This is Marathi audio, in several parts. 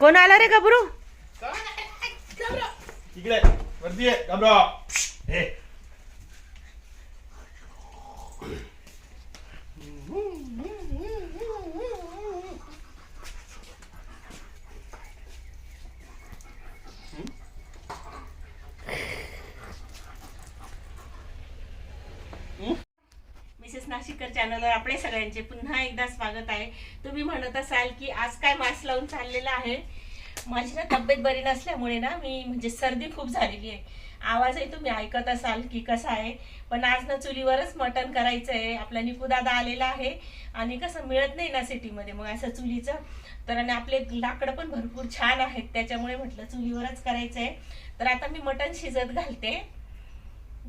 कोण आला रे गबरू इकडे वरती हे. मिसेस नाशिककर चॅनलवर आपले सगळ्यांचे पुन्हा एकदा स्वागत आहे. तुम्ही म्हणत असाल की आज काय मास्क लावून चाललेला आहे? माझी ना तब्येत बरी नसल्यामुळे ना मी म्हणजे सर्दी खूप झालेली आहे. आवाजही तुम्ही ऐकत असाल की कसा आहे. पण आज ना चुलीवरच मटण करायचं आहे आपला निपुदादा आलेला आहे आणि कसं मिळत नाही ना सिटीमध्ये. मग असं चुलीचं. तर आणि आपले लाकडं पण भरपूर छान आहेत. त्याच्यामुळे म्हटलं चुलीवरच करायचं आहे तर आता मी मटण शिजत घालते.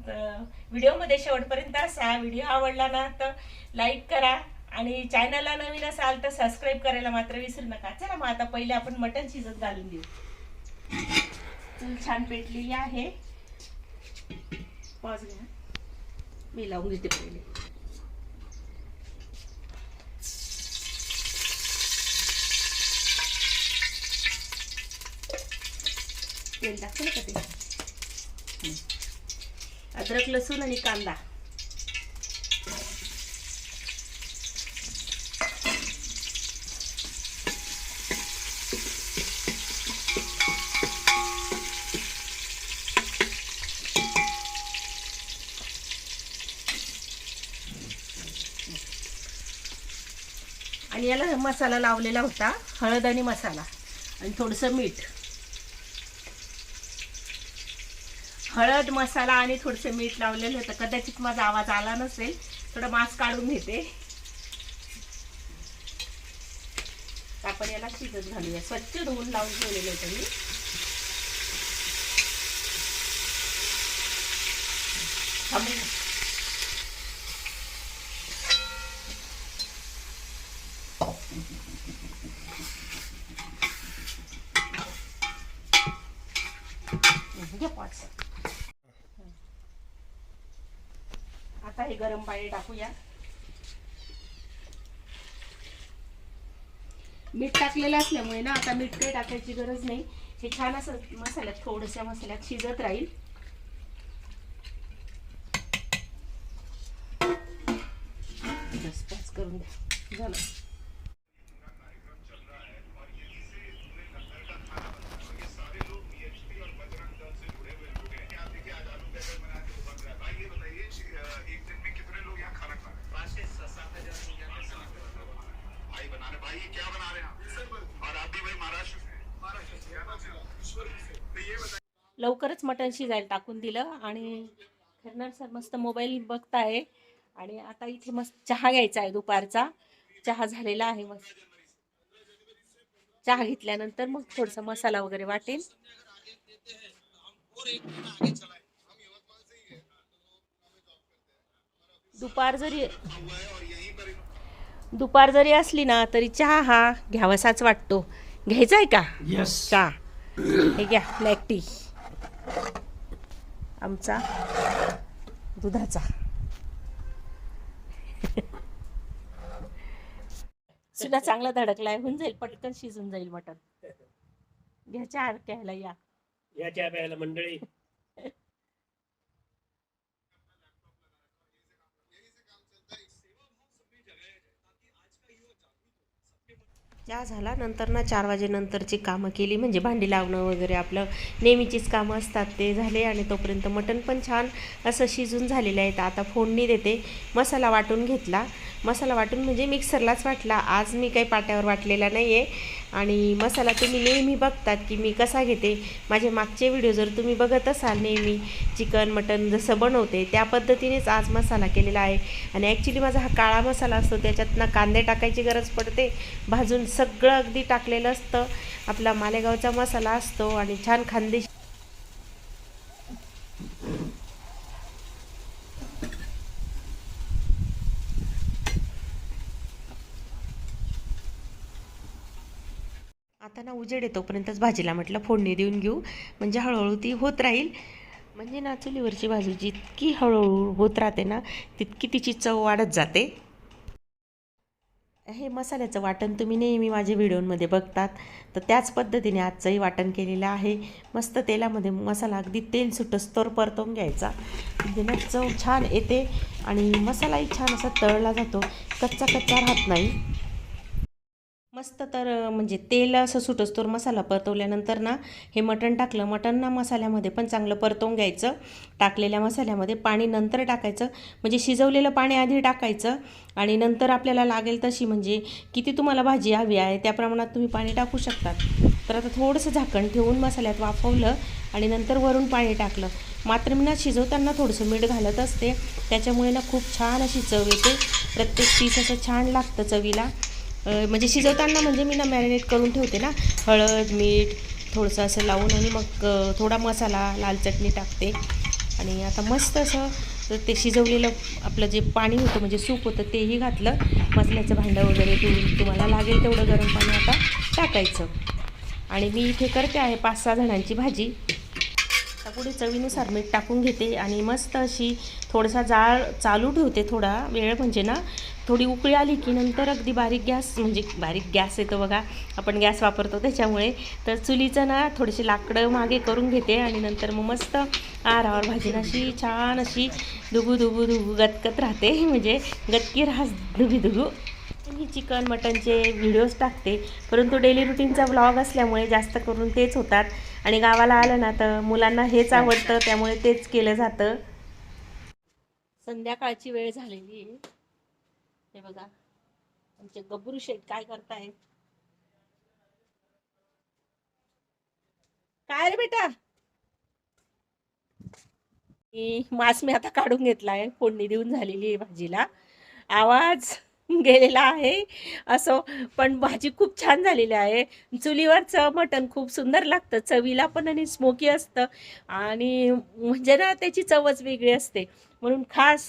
तर व्हिडिओमध्ये शेवटपर्यंत असा. व्हिडिओ आवडला ना तर लाईक करा. आणि चॅनलला नवीन असाल तर सबस्क्राईब करायला मात्र विसरू नका. चला मग आता पहिले आपण मटण शिजत घालून देऊ चूल छान पेटलेली आहे. पॉज घ्या. मी लावून देते पहिले. तेल टाकतं ना का ते? अद्रक लसूण आणि कांदा. याला मसाला लावलेला होता हळद आणि मसाला आणि थोडंसं मीठ. हळद मसाला आणि थोडंसं मीठ लावलेलं होतं. कदाचित माझा आवाज आला नसेल थोडं मास्क काढून घेते. आपण याला शिजत घालूया. स्वच्छ धुवून लावून ठेवलेलं होतं मी थांबू का? घे पाच आता हे गरम पाणी टाकूया. मीठ टाकलेलं असल्यामुळे ना आता मीठ काही टाकायची गरज नाही. हे छान असं मसाल्यात थोडंसं मसाल्यात शिजत राहील. बस करून द्या. झालं. लवकरच मटण शिजायला टाकून दिलं आणि खरणार सर मस्त मोबाईल बघताय. आणि आता इथे मस्त चहा घ्यायचा आहे दुपारचा. चहा झालेला आहे मस्त. चहा घेतल्यानंतर मग थोडासा मसाला वगैरे वाटेल. दुपार जरी दुपार जरी असली ना तरी चहा हा घ्यावासाच वाटतो. घ्यायचा आहे का? यस चहा. हे घ्या ब्लॅक टी आमचा दुधाचा. सुद्धा चांगला धडकलाय होऊन जाईल पटकन शिजून जाईल मटण. घ्या चहा घ्यायला या. या चहा प्यायला मंडळी. चहा झाला. नंतर ना चार वाजेनंतरची कामं केली. म्हणजे भांडी लावणं वगैरे आपलं नेहमीचीच कामं असतात ते झाले आणि तोपर्यंत मटण पण छान असं शिजून झालेलं आहे. तर आता फोडणी देते. मसाला वाटून घेतला. मसाला वाटून म्हणजे मिक्सरलाच वाटला. आज मी काही पाट्यावर वाटलेला नाही आहे आणि मसाला तुम्ही नेहमी बघतात की मी कसा घेते. माझे मागचे व्हिडिओ जर तुम्ही बघत असाल नेहमी चिकन मटन जसं बनवते त्या पद्धतीनेच आज मसाला केलेला आहे. आणि ॲक्च्युली माझा हा काळा मसाला असतो त्याच्यातनं कांदे टाकायची गरज पडते. भाजून सगळं अगदी टाकलेलं असतं. आपला मालेगावचा मसाला असतो आणि छान खांदे आता उजेड येतोपर्यंतच भाजीला म्हटलं फोडणी देऊन घेऊ. म्हणजे हळूहळू ती होत राहील. म्हणजे ना चुलीवरची भाजी जितकी हळूहळू होत राहते ना तितकी तिची चव वाढत जाते. हे मसाल्याचं वाटण तुम्ही नेहमी माझ्या व्हिडिओमध्ये बघतात. तर त्याच पद्धतीने आजचंही वाटण केलेलं आहे. मस्त तेलामध्ये मसाला अगदी तेल सुटस्तोर परतवून घ्यायचा. म्हणजे ना चव छान येते आणि मसालाही छान असा तळला जातो. कच्चा कच्चा राहत नाही. मस्त तर म्हणजे तेल असं सुटस्तोर मसाला परतवल्यानंतर ना हे मटण टाकलं. मटण ना मसाल्यामध्ये पण चांगलं परतवून घ्यायचं. टाकलेल्या मसाल्यामध्ये पाणी नंतर टाकायचं. म्हणजे शिजवलेलं पाणी आधी टाकायचं आणि नंतर आपल्याला लागेल तशी म्हणजे किती तुम्हाला भाजी हवी आहे त्या प्रमाणात तुम्ही पाणी टाकू शकतात तर आता थोडंसं झाकण ठेवून मसाल्यात वाफवलं आणि नंतर वरून पाणी टाकलं. मात्र मी ना शिजवताना थोडंसं मीठ घालत असते. त्याच्यामुळे ना खूप छान अशी चव येते. प्रत्येक पीस असं छान लागतं चवीला. म्हणजे शिजवताना म्हणजे मी ना मॅरिनेट करून ठेवते ना. हळद मीठ थोडंसं असं लावून आणि मग थोडा मसाला लाल चटणी टाकते. आणि आता मस्त असं ते शिजवलेलं आपलं जे पाणी होतं म्हणजे सूप होतं तेही घातलं. मसाल्याचं भांडं वगैरे धुवून तुम्हाला लागेल तेवढं गरम पाणी आता टाकायचं. आणि मी इथे करते आहे पाच सहा जणांची भाजी. आता पुढे चवीनुसार मीठ टाकून घेते आणि मस्त अशी थोडासा जाळ चालू ठेवते थोडा वेळ म्हणजे ना थोडी उकळी आली की नंतर अगदी बारीक गॅस म्हणजे बारीक गॅस येतो बघा आपण गॅस वापरतो त्याच्यामुळे. तर चुलीचं ना थोडीशी लाकडं मागे करून घेते आणि नंतर मग मस्त आरावर भाजी अशी छान अशी दुगू दुगू दुगू गतकत राहते. म्हणजे गतकी राहस दुगू दुगू मी चिकन मटनचे व्हिडिओज टाकते. परंतु डेली रुटीनचा ब्लॉग असल्यामुळे जास्त करून तेच होतात. आणि गावाला आलं ना तर मुलांना हेच आवडतं त्यामुळे तेच केलं जातं. संध्याकाळची वेळ झालेली आहे. हे बघा. आमचे गबरू शेठ काय करताय? काय रे बेटा? मास मी आता काढून घेतलाय. फोडणी देऊन झालेली आहे भाजीला. आवाज गेलेला आहे. असो पण भाजी खूप छान झालेली आहे. चुलीवरचं मटण खूप सुंदर लागतं. चवीला पण आणि स्मोकी असतं. आणि म्हणजे ना त्याची चवच वेगळी असते. म्हणून खास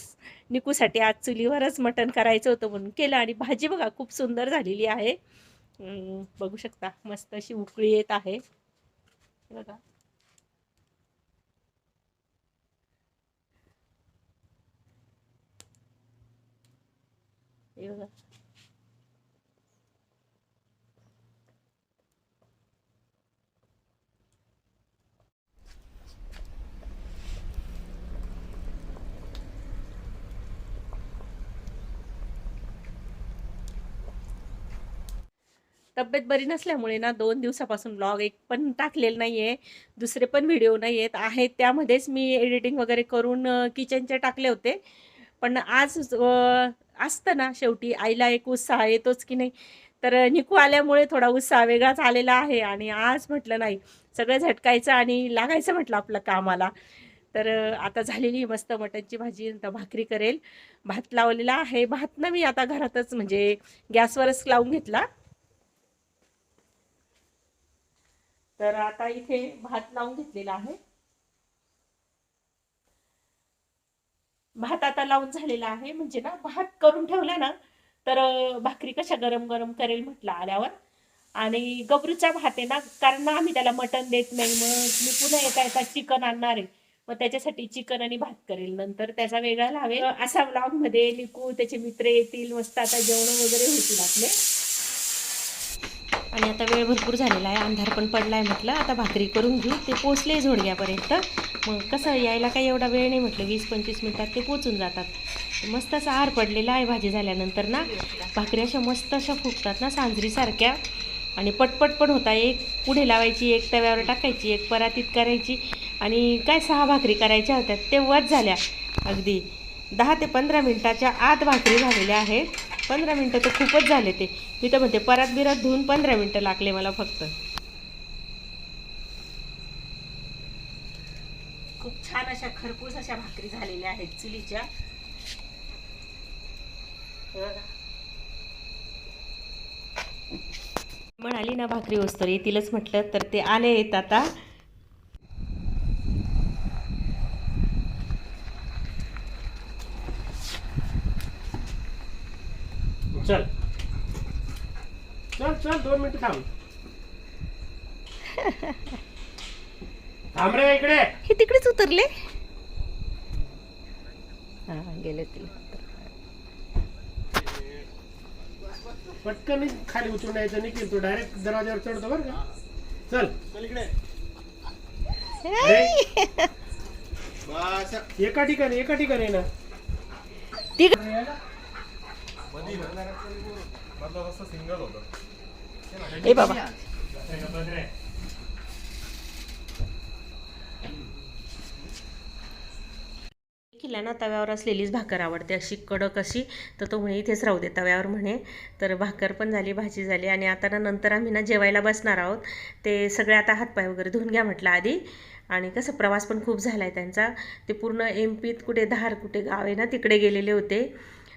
निकूसाठी आज चुलीवरच मटण करायचं होतं म्हणून केलं आणि भाजी बघा खूप सुंदर झालेली आहे. बघू शकता मस्त अशी उकळी येत आहे. बघा. हे बघा. तब्येत बरी नसल्यामुळे ना दोन दिवसापासून ब्लॉग एक पण टाकलेलं नाही आहे दुसरे पण व्हिडिओ नाही आहेत आहेत त्यामध्येच मी एडिटिंग वगैरे करून किचनचे टाकले होते. पण आज असतं ना शेवटी आईला एक उत्साह येतोच की नाही. तर निकू आल्यामुळे थोडा उत्साह वेगळाच आलेला आहे आणि आज म्हटलं नाही सगळं झटकायचं आणि लागायचं म्हटलं आपलं कामाला. तर आता झालेली मस्त मटणची भाजी नंतर भाकरी करेल. भात लावलेला आहे. भात ना मी आता घरातच म्हणजे गॅसवरच लावून घेतला. तर आता इथे भात लावून घेतलेला आहे. भात आता लावून झालेला आहे म्हणजे ना भात करून ठेवला ना तर भाकरी कशा गरम गरम करेल म्हटलं आल्यावर. आणि गबरूचा भात आहे ना कारण ना आम्ही त्याला मटण देत नाही मग मी पुन्हा येता येता चिकन आणणार आहे. मग त्याच्यासाठी चिकन आणि भात करेल नंतर त्याचा वेगळा लावेल. असा व्लॉगमध्ये निकू त्याचे मित्र येतील मस्त आता जेवण वगैरे होतील आपले. आणि आता वेळ भरपूर झालेला आहे. अंधार पण पडला आहे म्हटलं. आता भाकरी करून घेऊ. ते पोचले झोडग्यापर्यंत. मग कसं यायला काही एवढा वेळ नाही म्हटलं. वीस पंचवीस मिनटात ते पोचून जातात. मस्त असा आर पडलेला आहे भाजी झाल्यानंतर ना. भाकरी अशा मस्त अशा फुगतात ना सांजरीसारख्या. आणि पटपट पण होता. एक पुढे लावायची एक तव्यावर टाकायची एक परातीत करायची. आणि काय सहा भाकरी करायच्या होत्या. तेव्हाच झाल्या. अगदी दहा ते पंधरा मिनटाच्या आत भाकरी झालेल्या आहेत. पंधरा मिनटं तर खूपच झाले ते. मी तर म्हणते परात बिरात धुवून पंधरा मिनटं लागले मला फक्त. खूप छान अशा खरपूस अशा भाकरी झालेल्या आहेत चुलीच्या. म्हणाली ना भाकरी वस्तू येतीलच म्हटलं तर ते आले आहेत आता. चल. चल चल दोन मिनिटं थांब. थांब रे इकडे. हे तिकडेच उतरले? हा गेले ते. पटकन खाली उचलून यायचं निखिल तो डायरेक्ट दरवाजावर चढतो बरं का? चल. अरे, एका ठिकाणी एका ठिकाणी ना. ठीक ए बाबा. निखिलला ना तव्यावर असलेलीच भाकर आवडते. अशी कडक अशी. तर तो म्हणे इथेच राहू दे तव्यावर म्हणे. तर भाकर पण झाली भाजी झाली. आणि आता ना नंतर आम्ही ना जेवायला बसणार आहोत. ते सगळे आता हातपाय वगैरे धुवून घ्या म्हटलं आधी. आणि कसं प्रवास पण खूप झाला आहे त्यांचा. ते पूर्ण एम पीत कुठे धार कुठे गाव आहे ना तिकडे गेलेले होते.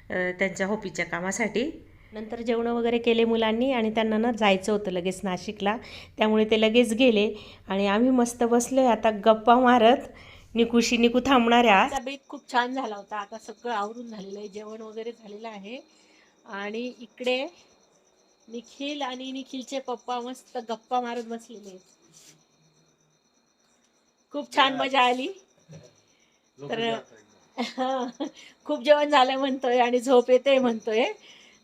त्यांच्या हॉपीच्या कामासाठी. नंतर जेवणं वगैरे केले मुलांनी आणि त्यांना ना जायचं होतं लगेच नाशिकला. त्यामुळे ते लगेच गेले आणि आम्ही मस्त बसलोय. आता गप्पा मारत निकुशी निकू थांबणाऱ्या बेत खूप छान झाला होता. आता सगळं आवरून झालेलं आहे. जेवण वगैरे झालेलं आहे. आणि इकडे निखिल आणि निखिलचे पप्पा मस्त गप्पा मारत बसलेले आहेत. खूप छान मजा आली. तर खूप जेवण झालं म्हणतोय आणि झोप येते म्हणतोय.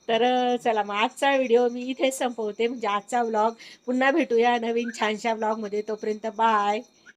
तर चला मग आजचा व्हिडिओ मी इथेच संपवते. म्हणजे आजचा व्लॉग पुन्हा भेटूया नवीन छानशा व्लॉगमध्ये. तोपर्यंत बाय.